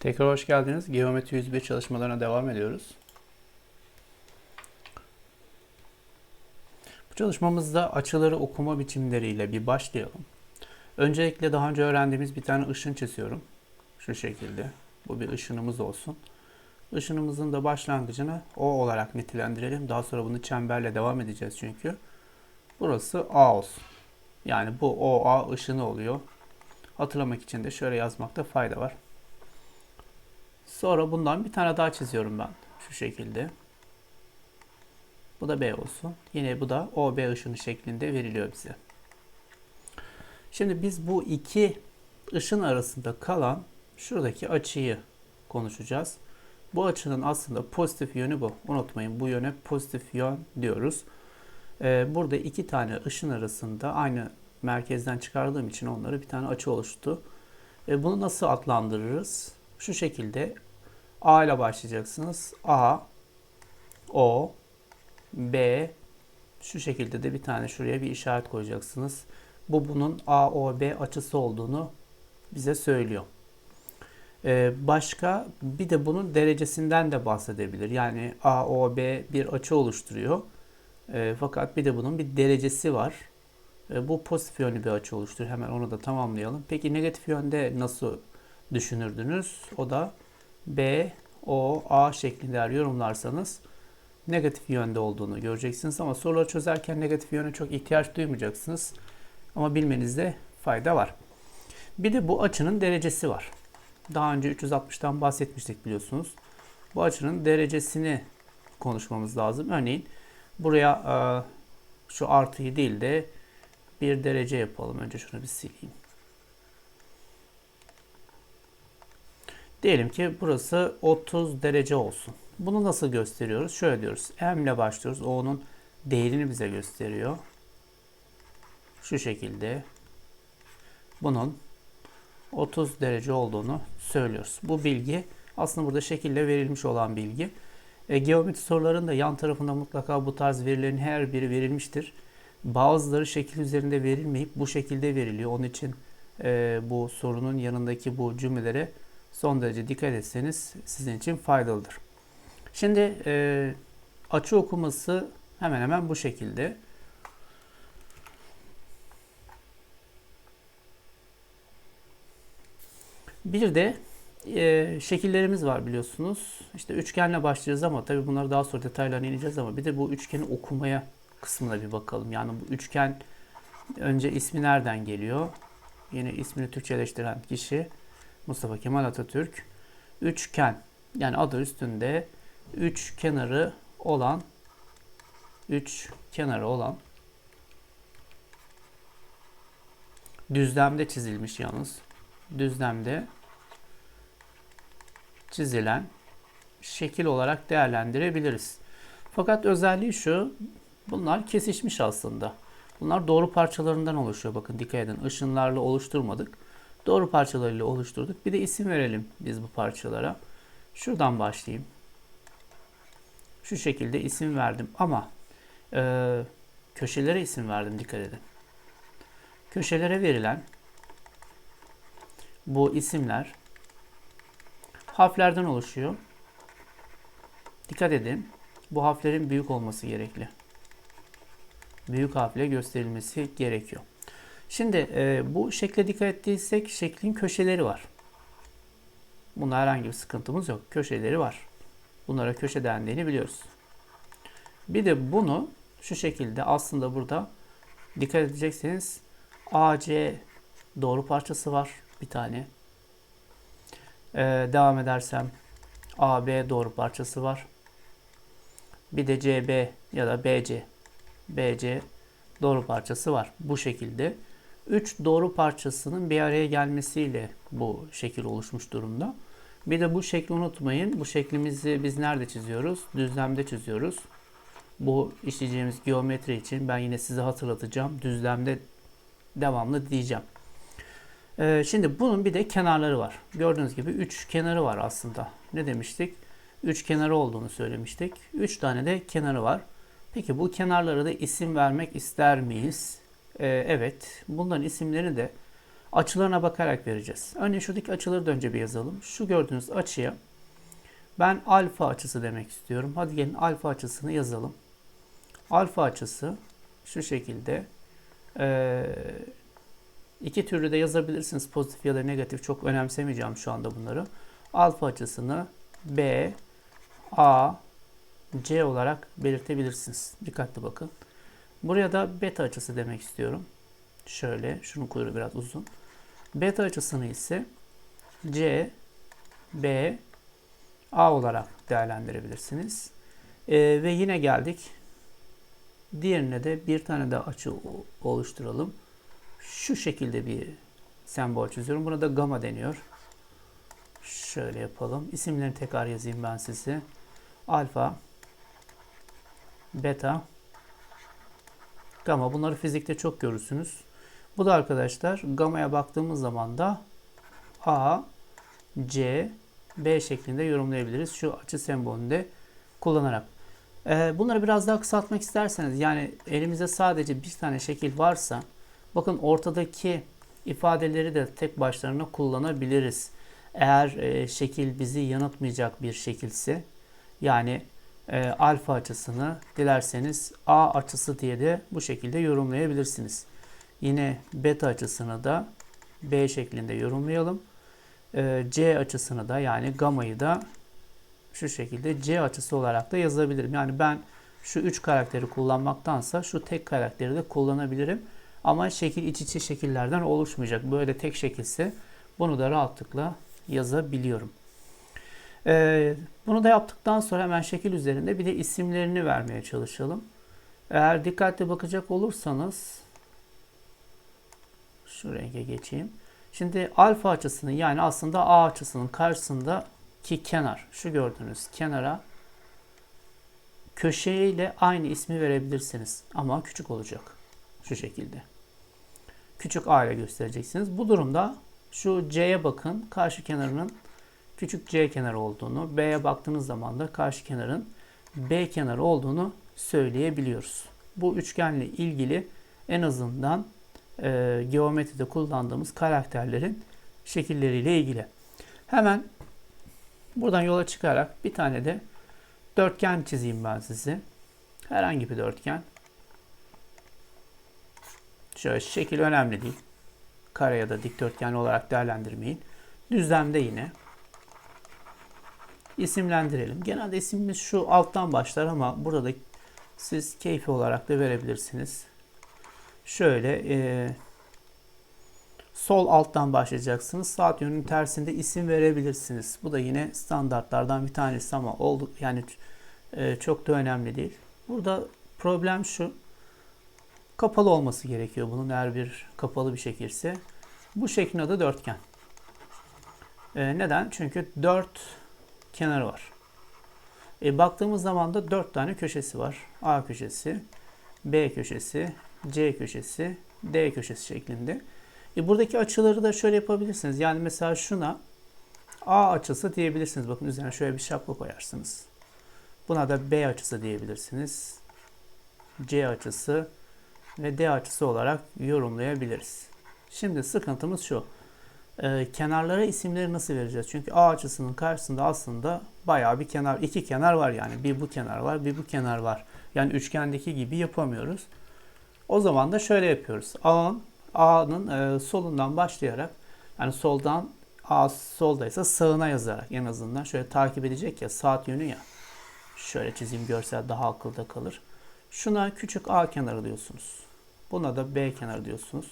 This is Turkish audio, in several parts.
Tekrar hoş geldiniz. Geometri 101 çalışmalarına devam ediyoruz. Bu çalışmamızda açıları okuma biçimleriyle bir başlayalım. Öncelikle daha önce öğrendiğimiz bir tane ışın çiziyorum. Şu şekilde. Bu bir ışınımız olsun. Işınımızın da başlangıcını O olarak nitelendirelim. Daha sonra bunu çemberle devam edeceğiz çünkü. Burası A olsun. Yani bu OA ışını oluyor. Hatırlamak için de şöyle yazmakta fayda var. Sonra bundan bir tane daha çiziyorum ben. Şu şekilde. Bu da B olsun. Yine bu da OB ışını şeklinde veriliyor bize. Şimdi biz bu iki ışın arasında kalan şuradaki açıyı konuşacağız. Bu açının aslında pozitif yönü bu. Unutmayın bu yöne pozitif yön diyoruz. Ee, burada iki tane ışın arasında aynı merkezden çıkardığım için onları bir tane açı oluştu. Ee, bunu nasıl adlandırırız? Şu şekilde A ile başlayacaksınız. A, O, B, şu şekilde de bir tane şuraya bir işaret koyacaksınız. Bu bunun AOB açısı olduğunu bize söylüyor. Ee, başka bir de bunun derecesinden de bahsedebilir. Yani AOB bir açı oluşturuyor. Ee, fakat bir de bunun bir derecesi var. Ee, bu pozitif yönlü bir açı oluşturuyor. Hemen onu da tamamlayalım. Peki negatif yönde nasıl düşünürdünüz? O da B, O, A şeklinde eğer yorumlarsanız negatif yönde olduğunu göreceksiniz. Ama soruları çözerken negatif yöne çok ihtiyaç duymayacaksınız. Ama bilmenizde fayda var. Bir de bu açının derecesi var. Daha önce 360'tan bahsetmiştik biliyorsunuz. Bu açının derecesini konuşmamız lazım. Örneğin buraya e, şu artıyı değil de bir derece yapalım. Önce şunu bir sileyim. Diyelim ki burası 30 derece olsun. Bunu nasıl gösteriyoruz? Şöyle diyoruz. M ile başlıyoruz. Onun değerini bize gösteriyor. Şu şekilde. Bunun 30 derece olduğunu söylüyoruz. Bu bilgi aslında burada şekille verilmiş olan bilgi. E, geometri sorularının da yan tarafında mutlaka bu tarz verilerin her biri verilmiştir. Bazıları şekil üzerinde verilmeyip bu şekilde veriliyor. Onun için e, bu sorunun yanındaki bu cümlelere son derece dikkat etseniz sizin için faydalıdır. Şimdi e, açı okuması hemen hemen bu şekilde. Bir de e, şekillerimiz var biliyorsunuz. İşte üçgenle başlayacağız ama tabii bunları daha sonra detaylarına ineceğiz ama bir de bu üçgeni okumaya kısmına bir bakalım. Yani bu üçgen önce ismi nereden geliyor? Yine ismini Türkçeleştiren kişi Mustafa Kemal Atatürk. Üçgen yani adı üstünde üç kenarı olan üç kenarı olan düzlemde çizilmiş yalnız. Düzlemde çizilen şekil olarak değerlendirebiliriz. Fakat özelliği şu, bunlar kesişmiş aslında. Bunlar doğru parçalarından oluşuyor. Bakın dikkat edin, ışınlarla oluşturmadık. Doğru parçalarıyla oluşturduk. Bir de isim verelim biz bu parçalara. Şuradan başlayayım. Şu şekilde isim verdim ama e, köşelere isim verdim dikkat edin. Köşelere verilen bu isimler harflerden oluşuyor. Dikkat edin. Bu harflerin büyük olması gerekli. Büyük harfle gösterilmesi gerekiyor. Şimdi e, bu şekle dikkat ettiysek şeklin köşeleri var. Bunda herhangi bir sıkıntımız yok. Köşeleri var. Bunlara köşe dendiğini biliyoruz. Bir de bunu şu şekilde aslında burada dikkat edecekseniz AC doğru parçası var bir tane. Ee, devam edersem AB doğru parçası var. Bir de CB ya da BC. BC doğru parçası var. Bu şekilde 3 doğru parçasının bir araya gelmesiyle bu şekil oluşmuş durumda. Bir de bu şekli unutmayın. Bu şeklimizi biz nerede çiziyoruz? Düzlemde çiziyoruz. Bu işleyeceğimiz geometri için ben yine size hatırlatacağım. Düzlemde devamlı diyeceğim. Ee, şimdi bunun bir de kenarları var. Gördüğünüz gibi 3 kenarı var aslında. Ne demiştik? 3 kenarı olduğunu söylemiştik. 3 tane de kenarı var. Peki bu kenarlara da isim vermek ister miyiz? Ee, evet. Bunların isimlerini de açılarına bakarak vereceğiz. Örneğin şuradaki açıları da önce bir yazalım. Şu gördüğünüz açıya ben alfa açısı demek istiyorum. Hadi gelin alfa açısını yazalım. Alfa açısı şu şekilde ee, iki türlü de yazabilirsiniz. Pozitif ya da negatif. Çok önemsemeyeceğim şu anda bunları. Alfa açısını B, A, C olarak belirtebilirsiniz. Dikkatli bakın. Buraya da beta açısı demek istiyorum. Şöyle, şunun kuyruğu biraz uzun. Beta açısını ise C, B, A olarak değerlendirebilirsiniz. Ee, ve yine geldik. Diğerine de bir tane daha açı oluşturalım. Şu şekilde bir sembol çiziyorum. Buna da gamma deniyor. Şöyle yapalım. İsimlerini tekrar yazayım ben size. Alfa, beta, gamma. Bunları fizikte çok görürsünüz. Bu da arkadaşlar gamma'ya baktığımız zaman da A, C, B şeklinde yorumlayabiliriz. Şu açı sembolünü de kullanarak. Ee, bunları biraz daha kısaltmak isterseniz yani elimizde sadece bir tane şekil varsa bakın ortadaki ifadeleri de tek başlarına kullanabiliriz. Eğer e, şekil bizi yanıltmayacak bir şekilse yani e, alfa açısını dilerseniz A açısı diye de bu şekilde yorumlayabilirsiniz. Yine beta açısını da B şeklinde yorumlayalım. E, C açısını da yani gamayı da şu şekilde C açısı olarak da yazabilirim. Yani ben şu üç karakteri kullanmaktansa şu tek karakteri de kullanabilirim. Ama şekil iç içe şekillerden oluşmayacak. Böyle tek şekilse bunu da rahatlıkla yazabiliyorum. Ee, bunu da yaptıktan sonra hemen şekil üzerinde bir de isimlerini vermeye çalışalım. Eğer dikkatli bakacak olursanız şu renge geçeyim. Şimdi alfa açısının yani aslında A açısının karşısındaki kenar şu gördüğünüz kenara köşeyle aynı ismi verebilirsiniz ama küçük olacak şu şekilde. Küçük A ile göstereceksiniz. Bu durumda şu C'ye bakın. Karşı kenarının küçük C kenarı olduğunu, B'ye baktığınız zaman da karşı kenarın B kenarı olduğunu söyleyebiliyoruz. Bu üçgenle ilgili en azından e, geometride kullandığımız karakterlerin şekilleriyle ilgili. Hemen buradan yola çıkarak bir tane de dörtgen çizeyim ben size. Herhangi bir dörtgen. Şöyle şekil önemli değil. Kare ya da dikdörtgen olarak değerlendirmeyin. Düzlemde yine isimlendirelim. Genelde isimimiz şu alttan başlar ama burada da siz keyfi olarak da verebilirsiniz. Şöyle e, sol alttan başlayacaksınız. Saat yönünün tersinde isim verebilirsiniz. Bu da yine standartlardan bir tanesi ama oldu yani e, çok da önemli değil. Burada problem şu. Kapalı olması gerekiyor bunun eğer bir kapalı bir şekilse. Bu şeklin adı dörtgen. E, neden? Çünkü dört kenarı var. E, baktığımız zaman da dört tane köşesi var. A köşesi, B köşesi, C köşesi, D köşesi şeklinde. E, buradaki açıları da şöyle yapabilirsiniz. Yani mesela şuna A açısı diyebilirsiniz. Bakın üzerine şöyle bir şapka koyarsınız. Buna da B açısı diyebilirsiniz. C açısı ve D açısı olarak yorumlayabiliriz. Şimdi sıkıntımız şu. Ee, kenarlara isimleri nasıl vereceğiz? Çünkü A açısının karşısında aslında bayağı bir kenar, iki kenar var yani. Bir bu kenar var, bir bu kenar var. Yani üçgendeki gibi yapamıyoruz. O zaman da şöyle yapıyoruz. A'nın A'nın e, solundan başlayarak yani soldan A soldaysa sağına yazarak en azından şöyle takip edecek ya saat yönü ya. Şöyle çizeyim görsel daha akılda kalır. Şuna küçük A kenarı diyorsunuz. Buna da B kenarı diyorsunuz.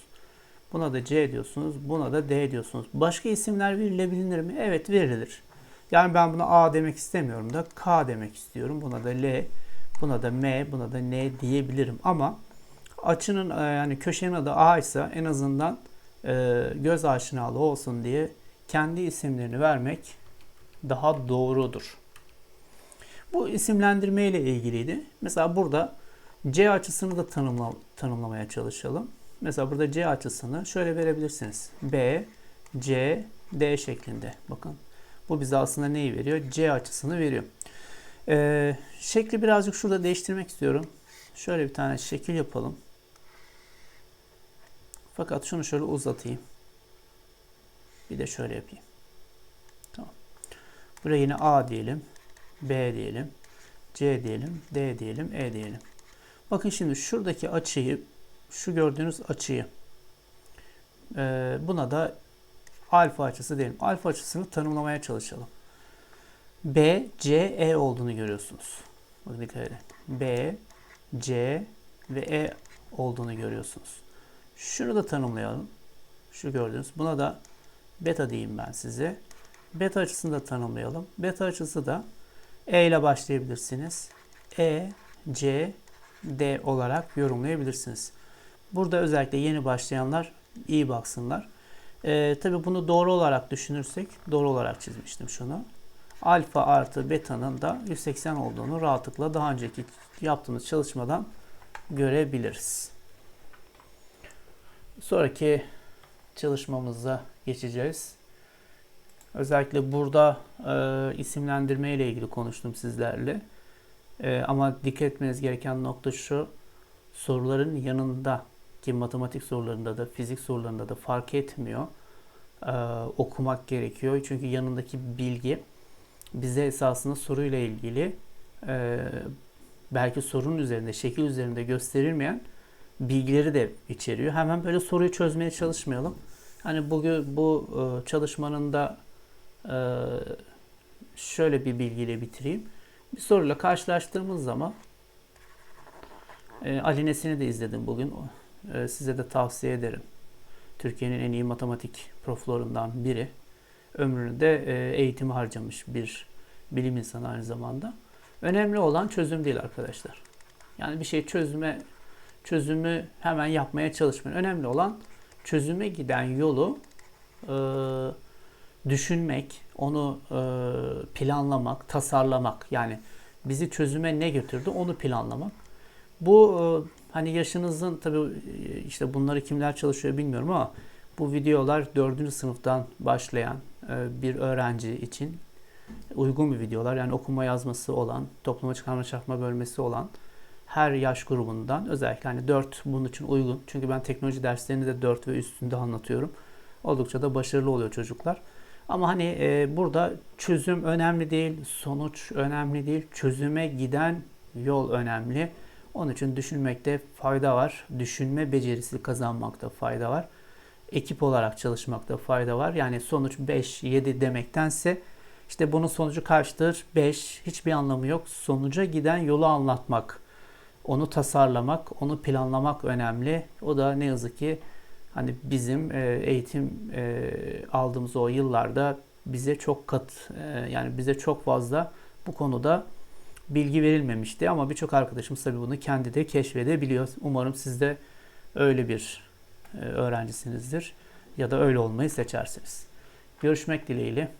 Buna da C diyorsunuz. Buna da D diyorsunuz. Başka isimler verilebilir mi? Evet verilir. Yani ben buna A demek istemiyorum da K demek istiyorum. Buna da L, buna da M, buna da N diyebilirim. Ama açının e, yani köşenin adı A ise en azından e, göz aşinalığı olsun diye kendi isimlerini vermek daha doğrudur. Bu isimlendirme ile ilgiliydi. Mesela burada C açısını da tanımla, tanımlamaya çalışalım. Mesela burada C açısını şöyle verebilirsiniz. B, C, D şeklinde. Bakın bu bize aslında neyi veriyor? C açısını veriyor. Ee, şekli birazcık şurada değiştirmek istiyorum. Şöyle bir tane şekil yapalım. Fakat şunu şöyle uzatayım. Bir de şöyle yapayım. Tamam. Buraya yine A diyelim. B diyelim. C diyelim. D diyelim. E diyelim. Bakın şimdi şuradaki açıyı, şu gördüğünüz açıyı e, buna da alfa açısı diyelim. Alfa açısını tanımlamaya çalışalım. B, C, E olduğunu görüyorsunuz. Bakın dikkat edin. B, C ve E olduğunu görüyorsunuz. Şunu da tanımlayalım. Şu gördüğünüz. Buna da beta diyeyim ben size. Beta açısını da tanımlayalım. Beta açısı da E ile başlayabilirsiniz. E, C, D olarak yorumlayabilirsiniz. Burada özellikle yeni başlayanlar iyi baksınlar. Ee, tabii bunu doğru olarak düşünürsek, doğru olarak çizmiştim şunu. Alfa artı beta'nın da 180 olduğunu rahatlıkla daha önceki yaptığımız çalışmadan görebiliriz. Sonraki çalışmamıza geçeceğiz. Özellikle burada e, isimlendirme ile ilgili konuştum sizlerle. E, ama dikkat etmeniz gereken nokta şu. Soruların yanında ki matematik sorularında da fizik sorularında da fark etmiyor. E, okumak gerekiyor. Çünkü yanındaki bilgi bize esasında soruyla ilgili e, belki sorunun üzerinde, şekil üzerinde gösterilmeyen bilgileri de içeriyor. Hemen böyle soruyu çözmeye çalışmayalım. Hani bugün bu e, çalışmanın da e, şöyle bir bilgiyle bitireyim. Bir soruyla karşılaştığımız zaman e, Ali Nesin'i de izledim bugün. E, size de tavsiye ederim. Türkiye'nin en iyi matematik proflarından biri. Ömrünü de e, eğitimi harcamış bir bilim insanı aynı zamanda. Önemli olan çözüm değil arkadaşlar. Yani bir şey çözüme çözümü hemen yapmaya çalışmayın. Önemli olan çözüme giden yolu e, düşünmek, onu e, planlamak, tasarlamak. Yani bizi çözüme ne götürdü onu planlamak. Bu e, hani yaşınızın tabii e, işte bunları kimler çalışıyor bilmiyorum ama bu videolar 4. sınıftan başlayan e, bir öğrenci için uygun bir videolar. Yani okuma yazması olan, toplama çıkarma çarpma bölmesi olan her yaş grubundan özellikle hani 4 bunun için uygun. Çünkü ben teknoloji derslerini de 4 ve üstünde anlatıyorum. Oldukça da başarılı oluyor çocuklar. Ama hani e, burada çözüm önemli değil, sonuç önemli değil. Çözüme giden yol önemli. Onun için düşünmekte fayda var. Düşünme becerisi kazanmakta fayda var. Ekip olarak çalışmakta fayda var. Yani sonuç 5, 7 demektense işte bunun sonucu kaçtır? 5. Hiçbir anlamı yok. Sonuca giden yolu anlatmak, onu tasarlamak, onu planlamak önemli. O da ne yazık ki hani bizim e, eğitim e, aldığımız o yıllarda bize çok kat e, yani bize çok fazla bu konuda bilgi verilmemişti ama birçok arkadaşımız tabii bunu kendi de keşfedebiliyor. Umarım siz de öyle bir öğrencisinizdir ya da öyle olmayı seçersiniz. Görüşmek dileğiyle.